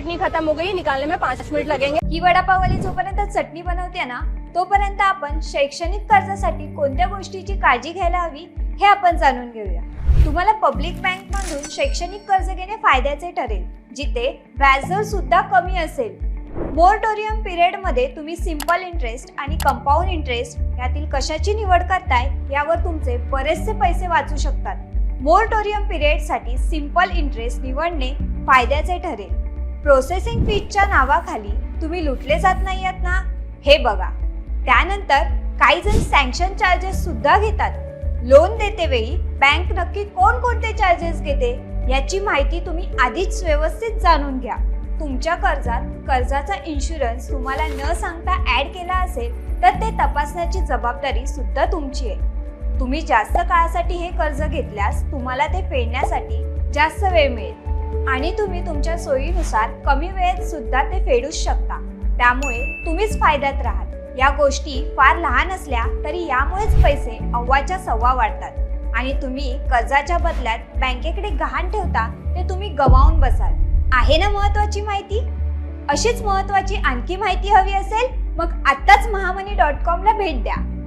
चटनी खत्म हो गई निकालने में पाँच मिनट लगेंगे। ही वडापाववाली जोपर्यंत चटणी बनवते ना तोपर्यंत आपण शैक्षणिक कर्जासाठी कोणत्या गोष्टीची काळजी घ्यायला हवी हे आपण जाणून घेऊया. तुम्हाला पब्लिक बँक मधून शैक्षणिक कर्ज घेणे फायद्याचे ठरेल जिथे व्याजदर सुद्धा कमी असेल. मोरटोरियम पिरियडमध्ये तुम्ही सिंपल इंटरेस्ट आणि कंपाऊंड इंटरेस्ट यातील कशाची निवड करताय यावर तुमचे बरेचसे पैसे वाचू शकतात. मोरटोरियम पिरियडसाठी सिंपल इंटरेस्ट निवडणे फायद्याचे ठरेल. प्रोसेसिंग फीजच्या नावाखाली तुम्ही लुटले जात नाही आहात ना? हे बघा. त्यानंतर काही जण सँक्शन चार्जेस सुद्धा घेतात. लोन देते वेळी बँक नक्की कोणकोणते चार्जेस घेते याची माहिती तुम्ही आधीच व्यवस्थित जाणून घ्या. तुमच्या कर्जात कर्जाचा इन्शुरन्स तुम्हाला न सांगता ऍड केला असेल तर ते तपासण्याची जबाबदारी सुद्धा तुमची आहे. तुम्ही जास्त काळासाठी हे कर्ज घेतल्यास तुम्हाला ते फेडण्यासाठी जास्त वेळ मिळेल. आणि तुम्ही तुमच्या सोयीनुसार कमी वेळेत सुद्धा ते फेडूच शकता. त्यामुळे तुम्हीच फायद्यात राहाल. या गोष्टी फार लहान असल्या तरी यामुळेच पैसे अव्वाच्या सव्वा वाढतात. आणि तुम्ही कर्जाच्या बदल्यात बँकेकडे गहाण ठेवता ते तुम्ही गमावून बसाल. आहे ना महत्वाची माहिती? अशीच महत्वाची आणखी माहिती हवी असेल मग आत्ताच महामनी डॉट कॉमला भेट द्या.